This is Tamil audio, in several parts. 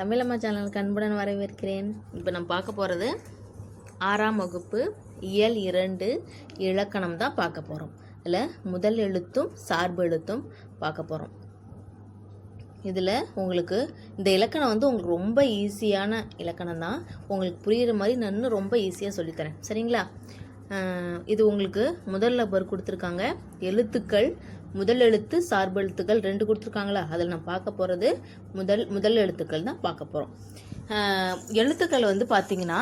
தமிழம்மா சேனலுக்கு அன்புடன் வரவேற்கிறேன். இப்போ நம்ம பார்க்க போகிறது ஆறாம் வகுப்பு இயல் இரண்டு இலக்கணம் தான் பார்க்க போகிறோம் இதில் முதல் எழுத்தும் சார்பு எழுத்தும் பார்க்க போகிறோம் இதில் உங்களுக்கு இந்த இலக்கணம் வந்து உங்களுக்கு ரொம்ப ஈஸியான இலக்கணம் தான். உங்களுக்கு புரிகிற மாதிரி நான் இன்னும் ரொம்ப ஈஸியாக சொல்லித்தரேன். சரிங்களா? இது உங்களுக்கு முதல் நபர் கொடுத்துருக்காங்க. எழுத்துக்கள் முதல் எழுத்து சார்பு எழுத்துக்கள் ரெண்டு கொடுத்துருக்காங்களா? அதில் நான் பார்க்க போகிறது முதல் முதல் எழுத்துக்கள் தான் பார்க்க போகிறோம் எழுத்துக்கள் வந்து பார்த்தீங்கன்னா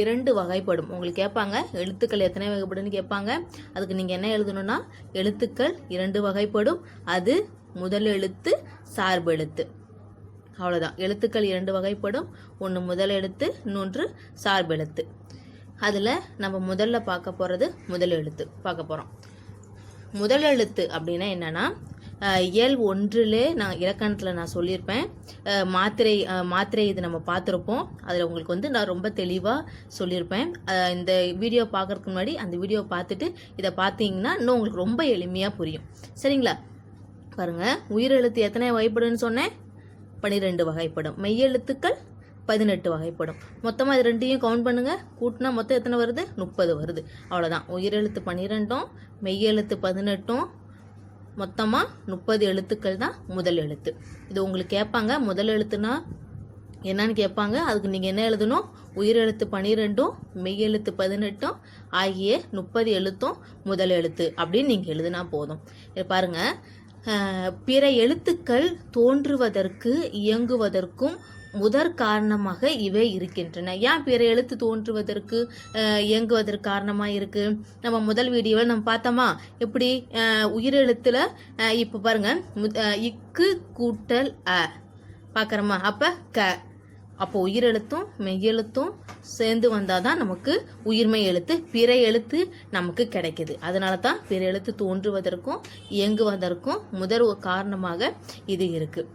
இரண்டு வகைப்படும். உங்களுக்கு கேட்பாங்க எழுத்துக்கள் எத்தனை வகைப்படுன்னு கேட்பாங்க. அதுக்கு நீங்கள் என்ன எழுதணும்னா எழுத்துக்கள் இரண்டு வகைப்படும். அது முதல் எழுத்து சார்பு எழுத்து அவ்வளோதான் எழுத்துக்கள் இரண்டு வகைப்படும். ஒன்று முதல் எழுத்து இன்னொன்று சார்பு எழுத்து அதில் நம்ம முதல்ல பார்க்க போகிறது முதல் எழுத்து. பார்க்க போகிறோம் முதல் எழுத்து அப்படின்னா என்னென்னா இயல் ஒன்றிலே நான் இலக்கணத்தில் நான் சொல்லியிருப்பேன். மாத்திரை மாத்திரை இது நம்ம பார்த்துருப்போம். அதில் உங்களுக்கு வந்து நான் ரொம்ப தெளிவாக சொல்லியிருப்பேன். இந்த வீடியோ பார்க்கறதுக்கு முன்னாடி அந்த வீடியோ பார்த்துட்டு இதை பார்த்தீங்கன்னா இன்னும் உங்களுக்கு ரொம்ப எளிமையாக புரியும். சரிங்களா? பாருங்கள் உயிரெழுத்து எத்தனை வகைப்படுன்னு சொன்னேன்? பன்னிரெண்டு வகைப்படும். மெய்யெழுத்துக்கள் பதினெட்டு வகைப்படும். மொத்தமாக இது ரெண்டையும் கவுண்ட் பண்ணுங்கள் கூட்டினா மொத்தம் எத்தனை வருது? முப்பது வருது. அவ்வளோதான் உயிரெழுத்து பன்னிரெண்டும் மெய்யெழுத்து பதினெட்டும் மொத்தமாக முப்பது எழுத்துக்கள் தான் முதல் எழுத்து. இது உங்களுக்கு கேட்பாங்க. முதல் எழுத்துனா என்னன்னு கேட்பாங்க. அதுக்கு நீங்கள் என்ன எழுதணும்? உயிரெழுத்து பன்னிரெண்டும் மெய்யெழுத்து பதினெட்டும் ஆகிய முப்பது எழுத்தும் முதல் எழுத்து அப்படின்னு நீங்கள் எழுதினா போதும். பாருங்கள் பிற எழுத்துக்கள் தோன்றுவதற்கு இயங்குவதற்கும் முதற் காரணமாக இவை இருக்கின்றன. ஏன் பிற எழுத்து தோன்றுவதற்கு இயங்குவதற்கு காரணமாக இருக்கு? நம்ம முதல் வீடியோவில் நம்ம பார்த்தோமா? எப்படி அஹ், உயிரெழுத்துல இப்போ பாருங்க. முத்- இக்கு கூட்டல் அ பார்க்குறோமா? அப்போ க. அப்போ உயிரெழுத்தும் மெய்யெழுத்தும் சேர்ந்து வந்தால் தான் நமக்கு உயிர்மை எழுத்து பிற எழுத்து நமக்கு கிடைக்கிது. அதனால தான் பிற எழுத்து தோன்றுவதற்கும் இயங்குவதற்கும் முதல் காரணமாக இது இருக்குது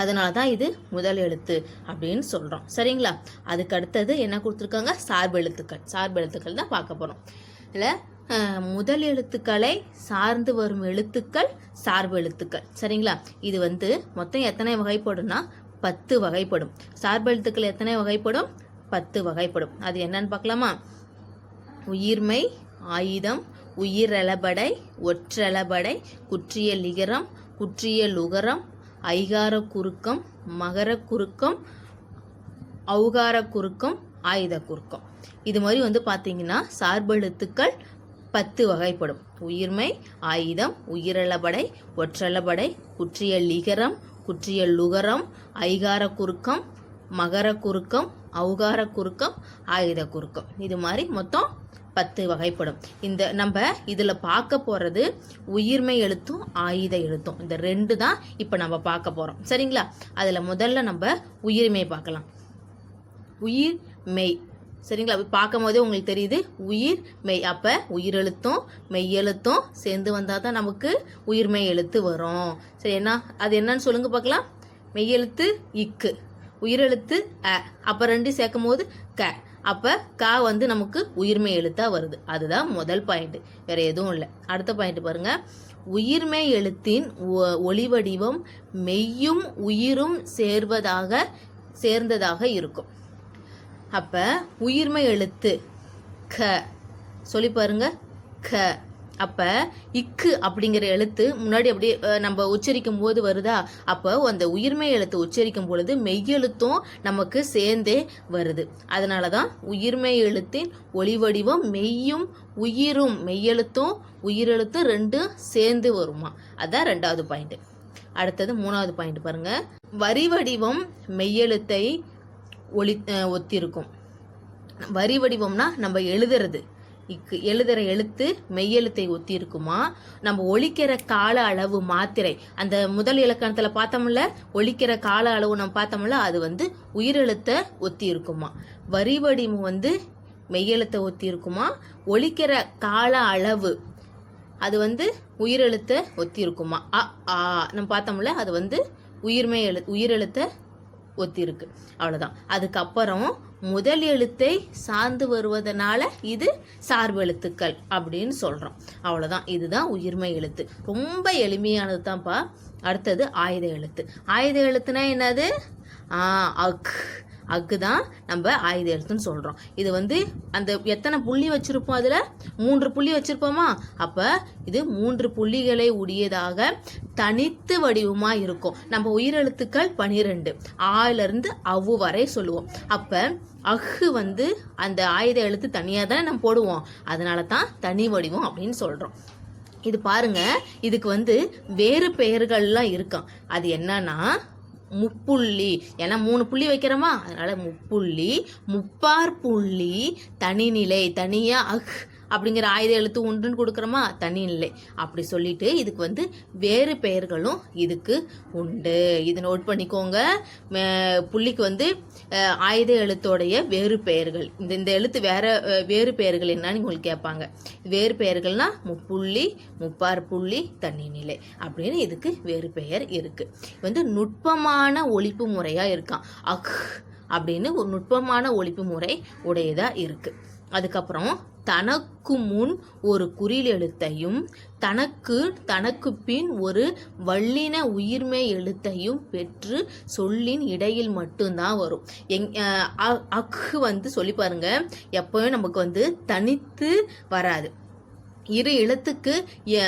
அதனால தான் இது முதல் எழுத்து அப்படின்னு சொல்கிறோம் சரிங்களா? அதுக்கு அடுத்தது என்ன கொடுத்துருக்காங்க? சார்பு எழுத்துக்கள். சார்பு எழுத்துக்கள் தான் பார்க்க போகிறோம் இதில் முதல் எழுத்துக்களை சார்ந்து வரும் எழுத்துக்கள் சார்பு எழுத்துக்கள். சரிங்களா? இது வந்து மொத்தம் எத்தனை வகைப்படும்னா பத்து வகைப்படும். சார்பு எழுத்துக்கள் எத்தனை வகைப்படும்? பத்து வகைப்படும். அது என்னன்னு பார்க்கலாமா? உயிர்மை ஆயுதம் உயிரளபடை ஒற்றளபடை குற்றிய லிகரம் குற்றிய லுகரம் ஐகார குறுக்கம் மகர குறுக்கம் அவுகார குறுக்கம் ஆயுத குறுக்கம். இது மாதிரி வந்து பார்த்தீங்கன்னா சார்பெழுத்துக்கள் பத்து வகைப்படும். உயிர்மை ஆயுதம் உயிரளபடை ஒற்றளபடை குற்றிய லிகரம் குற்றிய லுகரம் ஐகார குறுக்கம் மகர குறுக்கம் அவுகார குறுக்கம் ஆயுத குறுக்கம். இது மாதிரி மொத்தம் பத்து வகைப்படும். இந்த நம்ம இதில் பார்க்க போகிறது உயிர்மை எழுத்தும் ஆயுத எழுத்தும். இந்த ரெண்டு தான் இப்போ நம்ம பார்க்க போகிறோம் சரிங்களா? அதில் முதல்ல நம்ம உயிர்மை பார்க்கலாம். உயிர் மெய் சரிங்களா? பார்க்கும் போதே உங்களுக்கு தெரியுது. உயிர் மெய் அப்போ உயிரெழுத்தும் மெய்யெழுத்தும் சேர்ந்து வந்தால் தான் நமக்கு உயிர்மெய் எழுத்து வரும். சரி என்ன? அது என்னன்னு சொல்லுங்க பார்க்கலாம். மெய்யெழுத்து இக்கு. உயிரெழுத்து அ. அப்போ ரெண்டு சேர்க்கும் போது க. அப்போ கா வந்து நமக்கு உயிர்மை எழுத்தாக வருது. அதுதான் முதல் பாயிண்ட் வேற எதுவும் இல்லை. அடுத்த பாயிண்ட் பாருங்க. உயிர்மை எழுத்தின் ஒ- ஒளிவடிவம் மெய்யும் உயிரும் சேர்வதாக சேர்ந்ததாக இருக்கும். அப்ப உயிர்மை எழுத்து க சொல்லி பாருங்க. க. அப்ப இக்கு அப்படிங்கிற எழுத்து முன்னாடி அப்படியே நம்ம உச்சரிக்கும் போது வருதா? அப்போ அந்த உயிர்மை எழுத்து உச்சரிக்கும் பொழுது மெய்யெழுத்தும் நமக்கு சேர்ந்தே வருது. அதனால தான் உயிர்மை எழுத்தின் ஒளிவடிவம் மெய்யும் உயிரும் மெய்யெழுத்தும் உயிரெழுத்தும் ரெண்டும் சேர்ந்து வருமா? அதான் ரெண்டாவது பாயிண்ட் அடுத்தது மூணாவது பாயிண்ட் பாருங்க. வரி வடிவம் மெய்யெழுத்தை ஒளி ஒத்திருக்கும். வரி வடிவம்னா நம்ம எழுதுறது. இக்கு எழுதுற எழுத்து மெய்யெழுத்தை ஒத்தி இருக்குமா நம்ம ஒழிக்கிற கால அளவு மாத்திரை. அந்த முதல் இலக்கணத்துல பார்த்தோம்ல ஒழிக்கிற கால அளவு நம்ம பார்த்தோம்ல அது வந்து உயிரெழுத்தை ஒத்தி இருக்குமா வரி வடிவம் வந்து மெய்யெழுத்தை ஒத்தி இருக்குமா ஒழிக்கிற கால அளவு அது வந்து உயிரெழுத்தை ஒத்தி இருக்குமா அ ஆ நம்ம பார்த்தோம்ல அது வந்து உயிர்மை எழு உயிரெழுத்தை ஒத்தி இருக்கு அவ்வளோதான் அதுக்கப்புறம் முதல் எழுத்தை சார்ந்து வருவதனால இது சார்பு எழுத்துக்கள் அப்படின்னு சொல்கிறோம் அவ்வளோதான் இதுதான் உயிர்மை எழுத்து. ரொம்ப எளிமையானது தான்ப்பா அடுத்தது ஆயுத எழுத்து. ஆயுத எழுத்துனா என்னது? ஆ அக். அக்கு தான் நம்ம ஆயுத எழுத்துன்னு சொல்கிறோம் இது வந்து அந்த எத்தனை புள்ளி வச்சுருப்போம் அதில்? மூன்று புள்ளி வச்சுருப்போமா? அப்போ இது மூன்று புள்ளிகளை உடையதாக தனித்து வடிவமாக இருக்கும். நம்ம உயிரெழுத்துக்கள் பனிரெண்டு. ஆயிலிருந்து அவ்வு வரை சொல்லுவோம். அப்போ அஹு வந்து அந்த ஆயுத எழுத்து தனியாக தானே நம்ம போடுவோம். அதனால தான் தனி வடிவம் அப்படின்னு சொல்கிறோம் இது பாருங்க இதுக்கு வந்து வேறு பெயர்கள்லாம் இருக்கான் அது என்னன்னா முப்புள்ளி. ஏன்னா மூணு புள்ளி வைக்கிறோமா? அதனால முப்புள்ளி முப்பார் புள்ளி தனிநிலை தனியாக அஹ் அப்படிங்கிற ஆயுத எழுத்து உண்டுன்னு கொடுக்குறோமா? தனிநிலை அப்படி சொல்லிட்டு இதுக்கு வந்து வேறு பெயர்களும் இதுக்கு உண்டு. இது நோட் பண்ணிக்கோங்க. புள்ளிக்கு வந்து ஆயுத எழுத்தோடைய வேறு பெயர்கள். இந்த இந்த எழுத்து வேற வேறு பெயர்கள் என்னன்னு உங்களுக்கு கேட்பாங்க. வேறு பெயர்கள்னா முப்புள்ளி முப்பார் புள்ளி தனிநிலை அப்படின்னு இதுக்கு வேறு பெயர் இருக்கு. வந்து நுட்பமான ஒழிப்பு முறையா இருக்கான் அக் அப்படின்னு ஒரு நுட்பமான ஒழிப்பு முறை உடையதா இருக்கு. அதுக்கப்புறம் தனக்கு முன் ஒரு குறில் எழுத்தையும் தனக்கு தனக்கு பின் ஒரு வல்லின உயிர்மை எழுத்தையும் பெற்று சொல்லின் இடையில் மட்டும்தான் வரும். எங் அ- அக்கு வந்து சொல்லி பாருங்க. எப்பவும் நமக்கு வந்து தனித்து வராது. இரு எழுத்துக்கு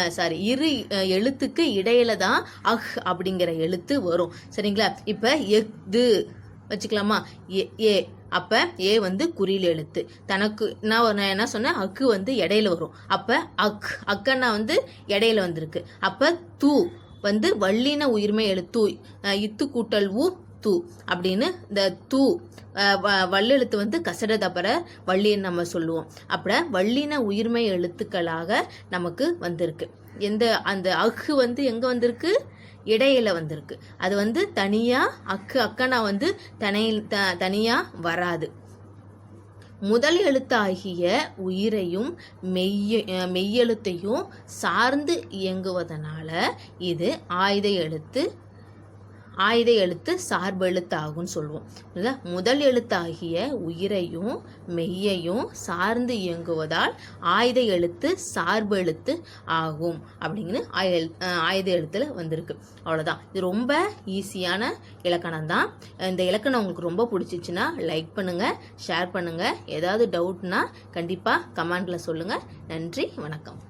சாரி இரு எழுத்துக்கு இடையில தான் அஹ் அப்படிங்கிற எழுத்து வரும். சரிங்களா? இப்போ எஃது வச்சுக்கலாமா? ஏ ஏ அப்போ ஏ வந்து குறியில் எழுத்து. தனக்கு நான் நான் என்ன சொன்னேன்? அக்கு வந்து இடையில வரும். அப்போ அக் அக்கன்னா வந்து இடையில வந்திருக்கு. அப்போ தூ வந்து வள்ளின உயிர்மை எழுத்து இத்து கூட்டல் ஊ தூ அப்படின்னு இந்த தூ வ- வல்லெழுத்து வந்து கசட தபர வள்ளின்னு நம்ம சொல்லுவோம். அப்பட வள்ளின உயிர்மை எழுத்துக்களாக நமக்கு வந்திருக்கு. எந்த அந்த அக்கு வந்து எங்க வந்திருக்கு? இடையில வந்திருக்கு. அது வந்து தனியா அக்கு அக்கனா வந்து தனியில் த தனியா வராது. முதல் எழுத்தாகிய உயிரையும் மெய்ய மெய்யெழுத்தையும் சார்ந்து இயங்குவதனால இது ஆயுத எழுத்து ஆயுத எழுத்து சார்பு எழுத்து ஆகும்னு சொல்லுவோம். இல்லை முதல் எழுத்தாகிய உயிரையும் மெய்யையும் சார்ந்து இயங்குவதால் ஆயுத எழுத்து சார்பு எழுத்து ஆகும் அப்படிங்கன்னு ஆயுத எழுத்தில் வந்திருக்கு. அவ்வளோதான் இது ரொம்ப ஈஸியான இலக்கணம் தான். இந்த இலக்கணம் உங்களுக்கு ரொம்ப பிடிச்சிச்சுன்னா லைக் பண்ணுங்கள் ஷேர் பண்ணுங்கள் ஏதாவது டவுட்னா கண்டிப்பாக கமெண்டில் சொல்லுங்கள் நன்றி வணக்கம்.